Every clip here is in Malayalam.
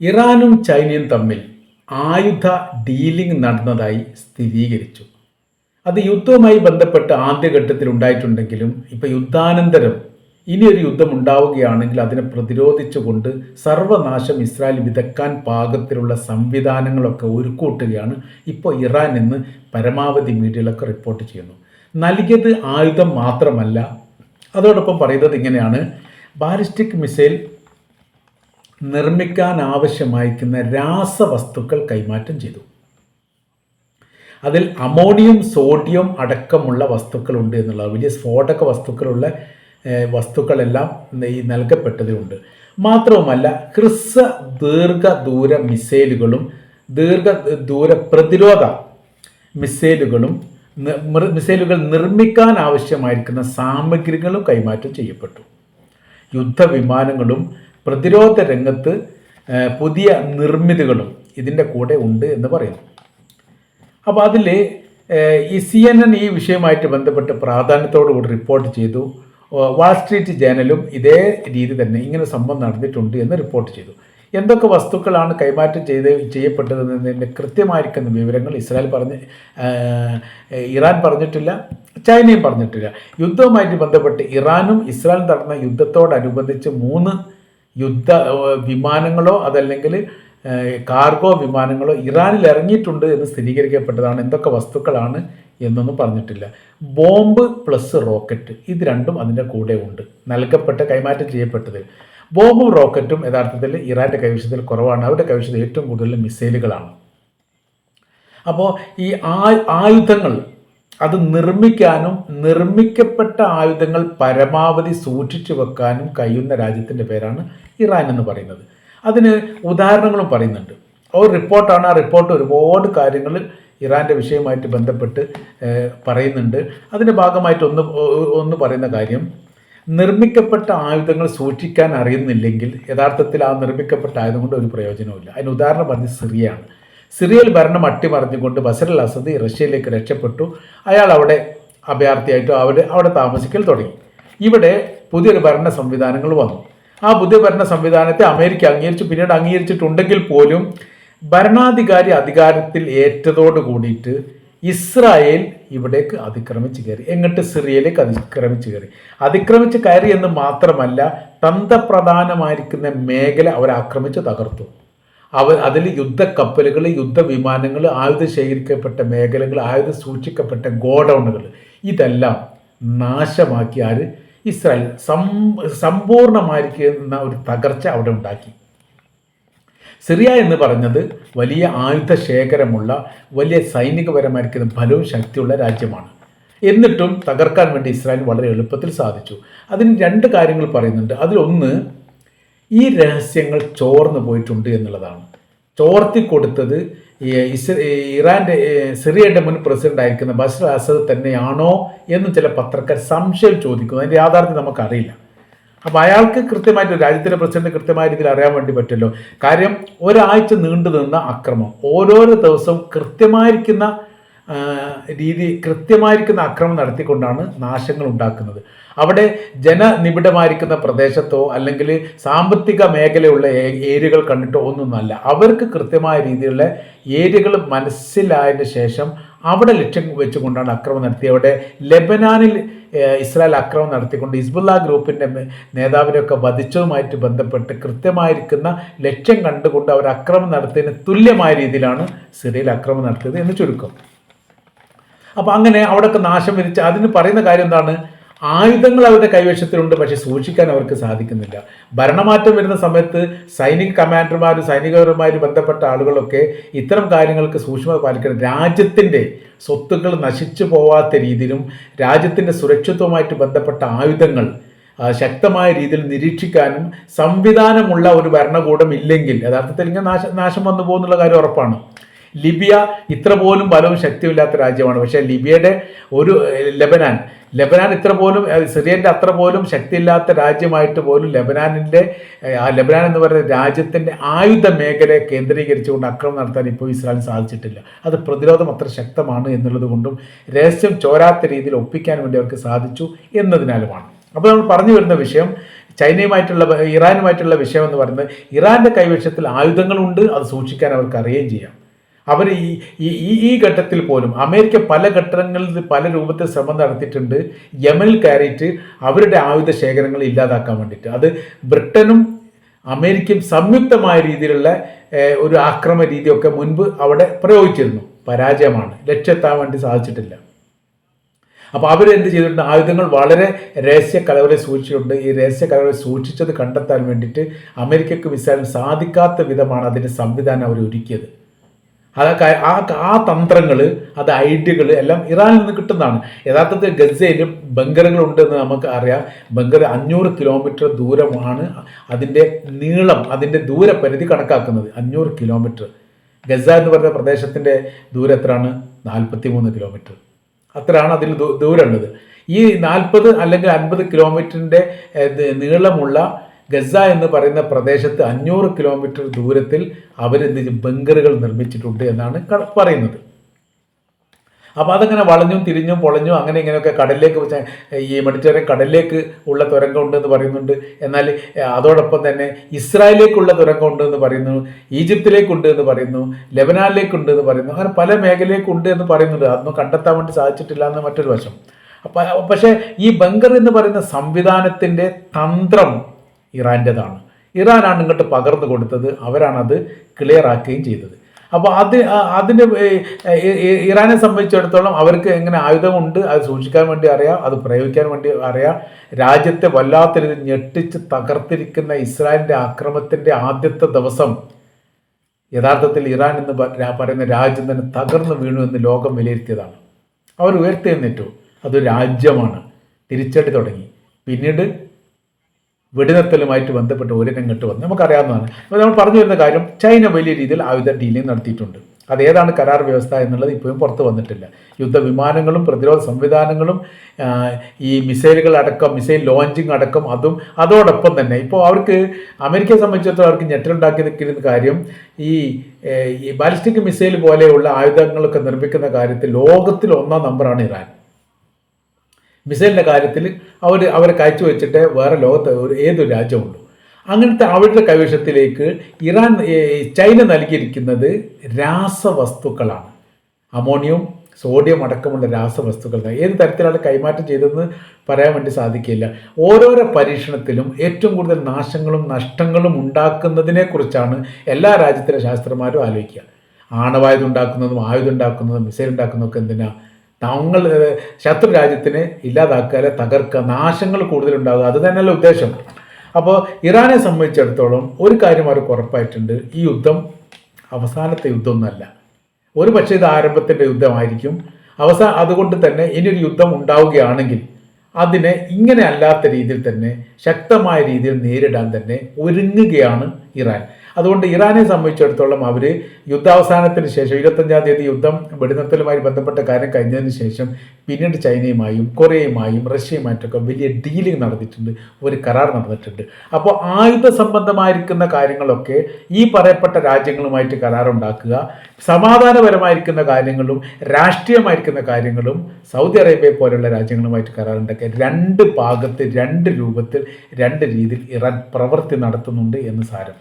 ഇറാനും ചൈനയും തമ്മിൽ ആയുധ ഡീലിംഗ് നടന്നതായി സ്ഥിരീകരിച്ചു. അത് യുദ്ധവുമായി ബന്ധപ്പെട്ട് ആദ്യഘട്ടത്തിൽ ഉണ്ടായിട്ടുണ്ടെങ്കിലും ഇപ്പോൾ യുദ്ധാനന്തരം ഇനിയൊരു യുദ്ധം ഉണ്ടാവുകയാണെങ്കിൽ അതിനെ പ്രതിരോധിച്ചുകൊണ്ട് സർവനാശം ഇസ്രായേൽ വിതക്കാൻ പാകത്തിലുള്ള സംവിധാനങ്ങളൊക്കെ ഒരുക്കൂട്ടുകയാണ് ഇപ്പോൾ ഇറാൻ എന്ന് പരമാവധി മീഡിയകളൊക്കെ റിപ്പോർട്ട് ചെയ്യുന്നു. നൽകിയത് ആയുധം മാത്രമല്ല അതോടൊപ്പം പറയുന്നത് ഇങ്ങനെയാണ്. ബാലിസ്റ്റിക് മിസൈൽ നിർമ്മിക്കാൻ ആവശ്യമായിരിക്കുന്ന രാസവസ്തുക്കൾ കൈമാറ്റം ചെയ്തു. അതിൽ അമോണിയം സോഡിയം അടക്കമുള്ള വസ്തുക്കളുണ്ട് എന്നുള്ള വലിയ സ്ഫോടക വസ്തുക്കളുള്ള വസ്തുക്കളെല്ലാം ഈ നൽകപ്പെട്ടതുണ്ട് മാത്രവുമല്ല ഹ്രസ്വ ദീർഘദൂര മിസൈലുകളും ദീർഘ ദൂര പ്രതിരോധ മിസൈലുകളും മിസൈലുകൾ നിർമ്മിക്കാൻ ആവശ്യമായിരിക്കുന്ന സാമഗ്രികളും കൈമാറ്റം ചെയ്യപ്പെട്ടു. യുദ്ധവിമാനങ്ങളും പ്രതിരോധ രംഗത്ത് പുതിയ നിർമ്മിതികളും ഇതിന്റെ കൂടെ ഉണ്ട് എന്ന് പറയുന്നു. അപ്പോൾ അതിൽ ഈ സി എൻ എൻ ഈ വിഷയമായിട്ട് ബന്ധപ്പെട്ട് പ്രാധാന്യത്തോടു കൂടി റിപ്പോർട്ട് ചെയ്തു. വാൾ സ്ട്രീറ്റ് ജേണലും ഇതേ രീതി തന്നെ ഇങ്ങനെ സംഭവം നടന്നിട്ടുണ്ട് എന്ന് റിപ്പോർട്ട് ചെയ്തു. എന്തൊക്കെ വസ്തുക്കളാണ് കൈമാറ്റം ചെയ്ത് ചെയ്യപ്പെട്ടതെന്നതിന്റെ കൃത്യമായിരിക്കുന്ന വിവരങ്ങൾ ഇസ്രായേൽ പറഞ്ഞ് ഇറാൻ പറഞ്ഞിട്ടില്ല ചൈനയും പറഞ്ഞിട്ടില്ല. യുദ്ധവുമായിട്ട് ബന്ധപ്പെട്ട് ഇറാനും ഇസ്രായേലും നടന്ന യുദ്ധത്തോടനുബന്ധിച്ച് മൂന്ന് യുദ്ധ വിമാനങ്ങളോ അതല്ലെങ്കിൽ കാർഗോ വിമാനങ്ങളോ ഇറാനിൽ ഇറങ്ങിയിട്ടുണ്ട് എന്ന് സ്ഥിരീകരിക്കപ്പെട്ടതാണ്. എന്തൊക്കെ വസ്തുക്കളാണ് എന്നൊന്നും പറഞ്ഞിട്ടില്ല. ബോംബ് പ്ലസ് റോക്കറ്റ് ഇത് രണ്ടും അതിന്റെ കൂടെ ഉണ്ട്. നൽകപ്പെട്ട കൈമാറ്റം ചെയ്യപ്പെട്ടത് ബോംബും റോക്കറ്റും യഥാർത്ഥത്തിൽ ഇറാന്റെ കൈവശത്തിൽ കുറവാണ്. അവരുടെ കൈവശത്തിൽ ഏറ്റവും കൂടുതൽ മിസൈലുകളാണ്. അപ്പോൾ ഈ ആയുധങ്ങൾ അത് നിർമ്മിക്കാനും നിർമ്മിക്കപ്പെട്ട ആയുധങ്ങൾ പരമാവധി സൂക്ഷിച്ചു വെക്കാനും കഴിയുന്ന രാജ്യത്തിന്റെ പേരാണ് ഇറാൻ എന്ന് പറയുന്നത്. അതിന് ഉദാഹരണങ്ങളും പറയുന്നുണ്ട്. ഒരു റിപ്പോർട്ടാണ് ആ റിപ്പോർട്ട് ഒരുപാട് കാര്യങ്ങൾ ഇറാന്റെ വിഷയമായിട്ട് ബന്ധപ്പെട്ട് പറയുന്നുണ്ട്. അതിന്റെ ഭാഗമായിട്ട് ഒന്ന് ഒന്ന് പറയുന്ന കാര്യം നിർമ്മിക്കപ്പെട്ട ആയുധങ്ങൾ സൂക്ഷിക്കാൻ അറിയുന്നില്ലെങ്കിൽ യഥാർത്ഥത്തിൽ ആ നിർമ്മിക്കപ്പെട്ട ആയുധം കൊണ്ട് ഒരു പ്രയോജനവുമില്ല. അതിന് ഉദാഹരണം പറഞ്ഞ് സിറിയയാണ്. സിറിയയിൽ ഭരണം അട്ടിമറിഞ്ഞുകൊണ്ട് ബസർ അൽ അസദ് റഷ്യയിലേക്ക് രക്ഷപ്പെട്ടു. അയാൾ അവിടെ അഭയാർത്ഥിയായിട്ട് അവിടെ അവിടെ താമസിക്കൽ തുടങ്ങി. ഇവിടെ പുതിയൊരു ഭരണ സംവിധാനങ്ങൾ വന്നു. ആ പുതിയ ഭരണ സംവിധാനത്തെ അമേരിക്ക അംഗീകരിച്ചു. പിന്നീട് അംഗീകരിച്ചിട്ടുണ്ടെങ്കിൽ പോലും ഭരണാധികാരി അധികാരത്തിൽ ഏറ്റതോട് കൂടിയിട്ട് ഇസ്രായേൽ ഇവിടേക്ക് അതിക്രമിച്ച് കയറി. എങ്ങോട്ട് സിറിയയിലേക്ക് അതിക്രമിച്ച് കയറി. അതിക്രമിച്ച് കയറി എന്ന് മാത്രമല്ല തന്ത്രപ്രധാനമായിരിക്കുന്ന മേഖല അവരാക്രമിച്ച് തകർത്തു. അവർ അതിൽ യുദ്ധക്കപ്പലുകൾ യുദ്ധവിമാനങ്ങൾ ആയുധ ശേഖരിക്കപ്പെട്ട മേഖലകൾ ആയുധ സൂക്ഷിക്കപ്പെട്ട ഗോഡൗണുകൾ. ഇതെല്ലാം നാശമാക്കി ആര് ഇസ്രായേൽ സം സമ്പൂർണമായിരിക്കുന്ന ഒരു തകർച്ച അവിടെ ഉണ്ടാക്കി. സിറിയ എന്ന് പറഞ്ഞത് വലിയ ആയുധ ശേഖരമുള്ള വലിയ സൈനികപരമായിരിക്കുന്ന ബലവും ശക്തിയുള്ള രാജ്യമാണ്. എന്നിട്ടും തകർക്കാൻ വേണ്ടി ഇസ്രായേൽ വളരെ എളുപ്പത്തിൽ സാധിച്ചു. അതിന് രണ്ട് കാര്യങ്ങൾ പറയുന്നുണ്ട്. അതിലൊന്ന് ഈ രഹസ്യങ്ങൾ ചോർന്നു പോയിട്ടുണ്ട് എന്നുള്ളതാണ്. ചോർത്തി കൊടുത്തത് ഈ സിറിയയുടെ മുൻ പ്രസിഡന്റ് ആയിരിക്കുന്ന ബഷർ അസദ് തന്നെയാണോ എന്ന് ചില പത്രക്കാർ സംശയം ചോദിക്കുന്നു. അതിന്റെ യാഥാർത്ഥ്യം നമുക്കറിയില്ല. അപ്പോൾ അയാൾക്ക് കൃത്യമായിട്ട് രാജ്യത്തിന്റെ പ്രസിഡന്റ് കൃത്യമായ രീതിയിൽ അറിയാൻ വേണ്ടി പറ്റുമല്ലോ കാര്യം ഒരാഴ്ച നീണ്ടു നിന്ന അക്രമം. ഓരോരോ ദിവസവും കൃത്യമായിരിക്കുന്ന രീതി കൃത്യമായിരിക്കുന്ന അക്രമം നടത്തിക്കൊണ്ടാണ് നാശങ്ങൾ ഉണ്ടാക്കുന്നത്. അവിടെ ജനനിബിഡമായിരിക്കുന്ന പ്രദേശത്തോ അല്ലെങ്കിൽ സാമ്പത്തിക മേഖലയുള്ള ഏരിയകൾ കണ്ടിട്ടോ ഒന്നൊന്നല്ല അവർക്ക് കൃത്യമായ രീതിയിലുള്ള ഏരിയകൾ മനസ്സിലായതിനു ശേഷം അവിടെ ലക്ഷ്യം വെച്ചുകൊണ്ടാണ് അക്രമം നടത്തിയത്. അവിടെ ലെബനാനിൽ ഇസ്രായേൽ അക്രമം നടത്തിക്കൊണ്ട് ഹിസ്ബുല്ല ഗ്രൂപ്പിന്റെ നേതാവിനെയൊക്കെ വധിച്ചതുമായിട്ട് ബന്ധപ്പെട്ട് കൃത്യമായിരിക്കുന്ന ലക്ഷ്യം കണ്ടുകൊണ്ട് അവർ അക്രമം നടത്തിയതിന് തുല്യമായ രീതിയിലാണ് സിറിയയിൽ അക്രമം നടത്തിയത് എന്ന് ചുരുക്കം. അപ്പോൾ അങ്ങനെ അവിടെയൊക്കെ നാശം വിരിച്ച് അതിന് പറയുന്ന കാര്യം എന്താണ്? ആയുധങ്ങൾ അവരുടെ കൈവശത്തിലുണ്ട് പക്ഷെ സൂക്ഷിക്കാൻ അവർക്ക് സാധിക്കുന്നില്ല. ഭരണമാറ്റം വരുന്ന സമയത്ത് സൈനിക കമാൻഡർമാരും സൈനികരുമായി ബന്ധപ്പെട്ട ആളുകളൊക്കെ ഇത്തരം കാര്യങ്ങൾക്ക് സൂക്ഷ്മത പാലിക്കണം. രാജ്യത്തിന്റെ സ്വത്തുക്കൾ നശിച്ചു പോവാത്ത രീതിയിലും രാജ്യത്തിന്റെ സുരക്ഷിത്വമായിട്ട് ബന്ധപ്പെട്ട ആയുധങ്ങൾ ശക്തമായ രീതിയിൽ നിരീക്ഷിക്കാനും സംവിധാനമുള്ള ഒരു ഭരണകൂടം ഇല്ലെങ്കിൽ യഥാർത്ഥത്തിൽ ഇങ്ങനെ നാശം നാശം വന്നു പോകുന്നുള്ള കാര്യം ഉറപ്പാണ്. ലിബിയ ഇത്ര പോലും ബലവും ശക്തിയില്ലാത്ത രാജ്യമാണ്. പക്ഷേ ലിബിയയുടെ ഒരു ലെബനാൻ ലെബനാൻ ഇത്ര പോലും സിറിയന്റെ അത്ര പോലും ശക്തിയില്ലാത്ത രാജ്യമായിട്ട് പോലും ലെബനാനിന്റെ ആ ലെബനാൻ എന്ന് പറയുന്ന രാജ്യത്തിന്റെ ആയുധ മേഖലയെ കേന്ദ്രീകരിച്ചുകൊണ്ട് അക്രമം നടത്താൻ ഇപ്പോൾ ഇസ്രായേലിന് സാധിച്ചിട്ടില്ല. അത് പ്രതിരോധം അത്ര ശക്തമാണ് എന്നുള്ളത് കൊണ്ടും രഹസ്യം ചോരാത്ത രീതിയിൽ ഒപ്പിക്കാൻ വേണ്ടി അവർക്ക് സാധിച്ചു എന്നതിനാലുമാണ്. അപ്പോൾ നമ്മൾ പറഞ്ഞു വരുന്ന വിഷയം ചൈനയുമായിട്ടുള്ള ഇറാനുമായിട്ടുള്ള വിഷയം എന്ന് പറയുന്നത് ഇറാന്റെ കൈവശത്തിൽ ആയുധങ്ങളുണ്ട് അത് സൂക്ഷിക്കാൻ അവർക്ക് അറിയുകയും ചെയ്യാം. അവർ ഈ ഈ ഈ ഘട്ടത്തിൽ പോലും അമേരിക്ക പല ഘട്ടങ്ങളിൽ പല രൂപത്തിൽ ശ്രമം നടത്തിയിട്ടുണ്ട്. യമനിൽ കയറിയിട്ട് അവരുടെ ആയുധ ശേഖരങ്ങൾ ഇല്ലാതാക്കാൻ വേണ്ടിയിട്ട്. അത് ബ്രിട്ടനും അമേരിക്കയും സംയുക്തമായ രീതിയിലുള്ള ഒരു ആക്രമ രീതിയൊക്കെ മുൻപ് അവിടെ പ്രയോഗിച്ചിരുന്നു. പരാജയമാണ്. ലക്ഷ്യത്താൻ വേണ്ടി സാധിച്ചിട്ടില്ല. അപ്പോൾ അവരെന്ത് ചെയ്തിട്ടുണ്ട്? ആയുധങ്ങൾ വളരെ രഹസ്യ കലവരെ സൂക്ഷിച്ചിട്ടുണ്ട്. ഈ രഹസ്യ കലവരെ സൂക്ഷിച്ചത് കണ്ടെത്താൻ വേണ്ടിയിട്ട് അമേരിക്കക്ക് മിസൈലിന് സാധിക്കാത്ത വിധമാണ് അതിന്റെ സംവിധാനം അവർ ഒരുക്കിയത് അതൊക്കെ ആ ആ തന്ത്രങ്ങൾ അത് ഐഡിയകൾ എല്ലാം ഇറാനിൽ നിന്ന് കിട്ടുന്നതാണ്. യഥാർത്ഥത്തിൽ ഗസയിൽ ബങ്കറുകൾ ഉണ്ടെന്ന് നമുക്ക് അറിയാം ബങ്കർ അഞ്ഞൂറ് കിലോമീറ്റർ ദൂരമാണ് അതിന്റെ നീളം അതിന്റെ ദൂരപരിധി കണക്കാക്കുന്നത്. അഞ്ഞൂറ് കിലോമീറ്റർ ഗസ എന്ന് പറയുന്ന പ്രദേശത്തിന്റെ ദൂരം എത്രയാണ്? നാൽപ്പത്തി മൂന്ന് കിലോമീറ്റർ അത്രയാണ് അതിൽ ദൂരമുള്ളത്. ഈ നാൽപ്പത് അല്ലെങ്കിൽ അൻപത് കിലോമീറ്ററിന്റെ നീളമുള്ള ഗസ എന്ന് പറയുന്ന പ്രദേശത്ത് അഞ്ഞൂറ് കിലോമീറ്റർ ദൂരത്തിൽ അവർ അവരെന്ത് ബങ്കറുകൾ നിർമ്മിച്ചിട്ടുണ്ട് എന്നാണ് പറയുന്നത്. അപ്പോൾ അതങ്ങനെ വളഞ്ഞും തിരിഞ്ഞും പൊളഞ്ഞും അങ്ങനെ ഇങ്ങനെയൊക്കെ കടലിലേക്ക് ഈ മെഡിറ്ററേനിയൻ കടലിലേക്ക് ഉള്ള തുരങ്കം ഉണ്ടെന്ന് പറയുന്നുണ്ട്. എന്നാൽ അതോടൊപ്പം തന്നെ ഇസ്രായേലിലേക്കുള്ള തുരങ്കം ഉണ്ടെന്ന് പറയുന്നു ഈജിപ്തിലേക്കുണ്ട് എന്ന് പറയുന്നു ലെബനാനിലേക്കുണ്ട് എന്ന് പറയുന്നു അങ്ങനെ പല മേഖലയിലേക്കുണ്ട് എന്ന് പറയുന്നുണ്ട്. അതൊന്നും കണ്ടെത്താൻ വേണ്ടി സാധിച്ചിട്ടില്ല എന്ന് മറ്റൊരു വശം. പക്ഷേ ഈ ബങ്കർ എന്ന് പറയുന്ന സംവിധാനത്തിന്റെ തന്ത്രം ഇറാന്റെതാണ് ഇറാനാണ് ഇങ്ങോട്ട് പകർന്നു കൊടുത്തത്. അവരാണത് ക്ലിയർ ആക്കുകയും ചെയ്തത്. അപ്പോൾ അത് അതിന് ഇറാനെ സംബന്ധിച്ചിടത്തോളം അവർക്ക് എങ്ങനെ ആയുധമുണ്ട് അത് സൂക്ഷിക്കാൻ വേണ്ടി അറിയാം അത് പ്രയോഗിക്കാൻ വേണ്ടി അറിയാം. രാജ്യത്തെ വല്ലാത്ത രീതിയിൽ ഞെട്ടിച്ച് തകർത്തിരിക്കുന്ന ഇസ്രായേലിന്റെ ആക്രമത്തിന്റെ ആദ്യത്തെ ദിവസം യഥാർത്ഥത്തിൽ ഇറാൻ എന്ന് പറയുന്ന രാജ്യം തന്നെ തകർന്നു വീണു എന്ന് ലോകം വിലയിരുത്തിയതാണ്. അവർ ഉയർത്തി നിന്നിട്ടു അതൊരു രാജ്യമാണ്. തിരിച്ചടി തുടങ്ങി. പിന്നീട് വെടിനിർത്തലുമായിട്ട് ബന്ധപ്പെട്ട് ഒരു രംഗത്ത് വന്ന്. നമുക്കറിയാവുന്നതാണ്. അപ്പോൾ നമ്മൾ പറഞ്ഞു വരുന്ന കാര്യം ചൈന വലിയ രീതിയിൽ ആയുധ ഡീലിംഗ് നടത്തിയിട്ടുണ്ട്. അതേതാണ് കരാർ വ്യവസ്ഥ എന്നുള്ളത് ഇപ്പോഴും പുറത്തു വന്നിട്ടില്ല. യുദ്ധവിമാനങ്ങളും പ്രതിരോധ സംവിധാനങ്ങളും ഈ മിസൈലുകൾ അടക്കം മിസൈൽ ലോഞ്ചിങ് അടക്കം അതും അതോടൊപ്പം തന്നെ ഇപ്പോൾ അവർക്ക് അമേരിക്കയെ സംബന്ധിച്ചിടത്തോളം അവർക്ക് ഞെട്ടലുണ്ടാക്കിയിരിക്കുന്ന കാര്യം ഈ ഈ ബാലിസ്റ്റിക് മിസൈൽ പോലെയുള്ള ആയുധങ്ങളൊക്കെ നിർമ്മിക്കുന്ന കാര്യത്തിൽ ലോകത്തിൽ ഒന്നാം നമ്പറാണ് ഇറാൻ. മിസൈലിന്റെ കാര്യത്തിൽ അവർ അവരെ കാഴ്ച വെച്ചിട്ട് വേറെ ലോകത്ത് ഒരു ഏതൊരു രാജ്യമുള്ളൂ അങ്ങനത്തെ അവരുടെ കൈവശത്തിലേക്ക് ഇറാൻ ചൈന നൽകിയിരിക്കുന്നത് രാസവസ്തുക്കളാണ്. അമോണിയം സോഡിയം അടക്കമുള്ള രാസവസ്തുക്കൾ ഏത് തരത്തിലാണ് കൈമാറ്റം ചെയ്തതെന്ന് പറയാൻ വേണ്ടി സാധിക്കില്ല. ഓരോരോ പരീക്ഷണത്തിലും ഏറ്റവും കൂടുതൽ നാശങ്ങളും നഷ്ടങ്ങളും ഉണ്ടാക്കുന്നതിനെക്കുറിച്ചാണ് എല്ലാ രാജ്യത്തിലെ ശാസ്ത്രന്മാരും ആലോചിക്കുക. ആണവായുധം ഉണ്ടാക്കുന്നതും ആയുധം ഉണ്ടാക്കുന്നതും മിസൈൽ ഉണ്ടാക്കുന്നതൊക്കെ എന്തിനാണ് തങ്ങൾ ശത്രു രാജ്യത്തിനെ ഇല്ലാതാക്കാതെ തകർക്കുക നാശങ്ങൾ കൂടുതലുണ്ടാകുക അത് തന്നെയല്ല ഉദ്ദേശം. അപ്പോൾ ഇറാനെ സംബന്ധിച്ചിടത്തോളം ഒരു കാര്യം അവർക്ക് ഉറപ്പായിട്ടുണ്ട് ഈ യുദ്ധം അവസാനത്തെ യുദ്ധമൊന്നുമല്ല. ഒരു പക്ഷേ ഇത് ആരംഭത്തിന്റെ യുദ്ധമായിരിക്കും. അവസാന അതുകൊണ്ട് തന്നെ ഇനിയൊരു യുദ്ധം ഉണ്ടാവുകയാണെങ്കിൽ അതിനെ ഇങ്ങനെ അല്ലാത്ത രീതിയിൽ തന്നെ ശക്തമായ രീതിയിൽ നേരിടാൻ തന്നെ ഒരുങ്ങുകയാണ് ഇറാൻ. അതുകൊണ്ട് ഇറാനെ സംബന്ധിച്ചിടത്തോളം അവർ യുദ്ധാവസാനത്തിന് ശേഷം ഇരുപത്തഞ്ചാം തീയതി യുദ്ധം വെടിനിർത്തലുമായി ബന്ധപ്പെട്ട കാര്യം കഴിഞ്ഞതിന് ശേഷം പിന്നീട് ചൈനയുമായും കൊറിയയുമായും റഷ്യയുമായിട്ടൊക്കെ വലിയ ഡീലിംഗ് നടന്നിട്ടുണ്ട് ഒരു കരാർ നടന്നിട്ടുണ്ട്. അപ്പോൾ ആയുധ സംബന്ധമായിരിക്കുന്ന കാര്യങ്ങളൊക്കെ ഈ പറയപ്പെട്ട രാജ്യങ്ങളുമായിട്ട് കരാറുണ്ടാക്കുക സമാധാനപരമായിരിക്കുന്ന കാര്യങ്ങളും രാഷ്ട്രീയമായിരിക്കുന്ന കാര്യങ്ങളും സൗദി അറേബ്യ പോലുള്ള രാജ്യങ്ങളുമായിട്ട് കരാറുണ്ടാക്കുക രണ്ട് ഭാഗത്ത് രണ്ട് രൂപത്തിൽ രണ്ട് രീതിയിൽ ഇറാൻ പ്രവൃത്തി നടത്തുന്നുണ്ട് എന്ന് സാരം.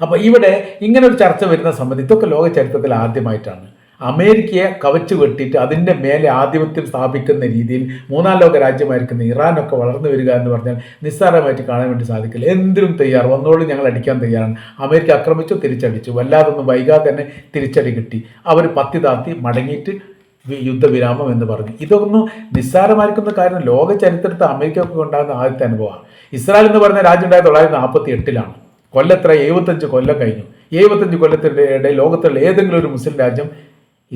അപ്പോൾ ഇവിടെ ഇങ്ങനെ ഒരു ചർച്ച വരുന്ന സമയത്ത് ഇതൊക്കെ ലോക ചരിത്രത്തിൽ ആദ്യമായിട്ടാണ്. അമേരിക്കയെ കവച്ചു വെട്ടിയിട്ട് അതിന്റെ മേലെ ആധിപത്യം സ്ഥാപിക്കുന്ന രീതിയിൽ മൂന്നാം ലോക രാജ്യമായിരിക്കുന്ന ഇറാനൊക്കെ വളർന്നു വരിക എന്ന് പറഞ്ഞാൽ നിസ്സാരമായിട്ട് കാണാൻ വേണ്ടി സാധിക്കില്ല. എന്തിനും തയ്യാർ. വന്നോളും ഞങ്ങൾ അടിക്കാൻ തയ്യാറാണ്. അമേരിക്ക ആക്രമിച്ചു തിരിച്ചടിച്ചു. വല്ലാതൊന്നും വൈകാതെ തന്നെ തിരിച്ചടി കിട്ടി. അവർ പത്തി താത്തി മടങ്ങിയിട്ട് യുദ്ധവിരാമം എന്ന് പറഞ്ഞു. ഇതൊന്നും നിസ്സാരമായിരിക്കുന്ന കാര്യം. ലോക ചരിത്രത്തിൽ അമേരിക്കയൊക്കെ ഉണ്ടാകുന്ന ആദ്യത്തെ അനുഭവമാണ്. ഇസ്രായേൽ എന്ന് പറഞ്ഞ രാജ്യം ഉണ്ടായത് തൊള്ളായിരത്തി നാൽപ്പത്തി എട്ടിലാണ് കൊല്ലത്ര എഴുപത്തഞ്ച് കൊല്ലം കഴിഞ്ഞു. എഴുപത്തഞ്ച് കൊല്ലത്തിന്റെ ഇടയിൽ ലോകത്തുള്ള ഏതെങ്കിലും ഒരു മുസ്ലിം രാജ്യം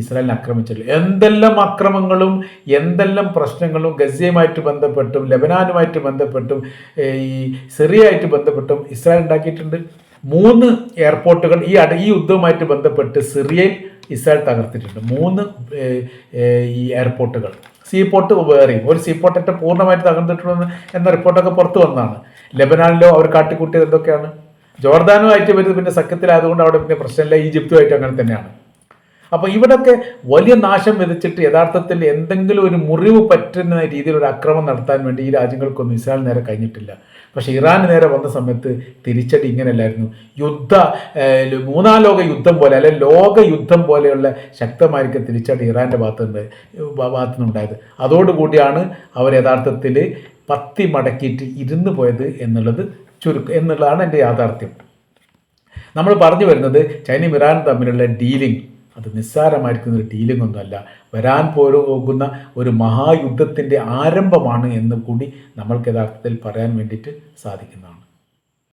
ഇസ്രായേലിനെ ആക്രമിച്ചില്ല എന്തെല്ലാം അക്രമങ്ങളും എന്തെല്ലാം പ്രശ്നങ്ങളും ഗസയുമായിട്ട് ബന്ധപ്പെട്ടും ലബനാനുമായിട്ട് ബന്ധപ്പെട്ടും ഈ സിറിയായിട്ട് ബന്ധപ്പെട്ടും ഇസ്രായേൽ ഉണ്ടാക്കിയിട്ടുണ്ട്. മൂന്ന് എയർപോർട്ടുകൾ ഈ അട ഈ യുദ്ധവുമായിട്ട് ബന്ധപ്പെട്ട് സിറിയയിൽ ഇസ്രായേൽ തകർത്തിട്ടുണ്ട്. മൂന്ന് ഈ എയർപോർട്ടുകൾ. സീപോർട്ട് വേറെയും. ഒരു സീപോർട്ടൊക്കെ പൂർണമായിട്ട് തകർന്നിട്ടുണ്ടെന്ന് എന്ന റിപ്പോർട്ടൊക്കെ പുറത്തു വന്നതാണ്. ലബനാനിലോ അവർ കാട്ടിക്കൂട്ടിയത് എന്തൊക്കെയാണ്? ജോർദാനുമായിട്ട് വരുന്നത് പിന്നെ സഖ്യത്തിലായതുകൊണ്ട് അവിടെ പിന്നെ പ്രശ്നമില്ല. ഈജിപ്തുമായിട്ട് അങ്ങനെ തന്നെയാണ്. അപ്പോൾ ഇവിടൊക്കെ വലിയ നാശം വിതച്ചിട്ട് യഥാർത്ഥത്തിൽ എന്തെങ്കിലും ഒരു മുറിവ് പറ്റുന്ന രീതിയിൽ ഒരു അക്രമം നടത്താൻ വേണ്ടി ഈ രാജ്യങ്ങൾക്കൊന്നും ഇസ്രായേൽ നേരെ കഴിഞ്ഞിട്ടില്ല. പക്ഷേ ഇറാൻ നേരെ വന്ന സമയത്ത് തിരിച്ചടി ഇങ്ങനെയല്ലായിരുന്നു. യുദ്ധ മൂന്നാം ലോക യുദ്ധം പോലെ അല്ലെ ലോക യുദ്ധം പോലെയുള്ള ശക്തമായിരിക്കും തിരിച്ചടി ഇറാന്റെ ഭാഗത്തുനിന്ന് ഭാഗത്തു നിന്നുണ്ടായത് അതോടുകൂടിയാണ് അവർ യഥാർത്ഥത്തിൽ പത്തി മടക്കിയിട്ട് ഇരുന്ന് പോയത് എന്നുള്ളത് ചുരുക്കം എന്നുള്ളതാണ് എന്റെ യാഥാർത്ഥ്യം. നമ്മൾ പറഞ്ഞു വരുന്നത് ചൈനയും ഇറാനും തമ്മിലുള്ള ഡീലിംഗ്. അത് നിസ്സാരമായിരിക്കുന്ന ഒരു ഡീലിംഗ് ഒന്നുമല്ല. വരാൻ പോകുന്ന ഒരു മഹായുദ്ധത്തിന്റെ ആരംഭമാണ് എന്ന് കൂടി നമ്മൾക്ക് യഥാർത്ഥത്തിൽ പറയാൻ വേണ്ടിയിട്ട് സാധിക്കുന്നതാണ്.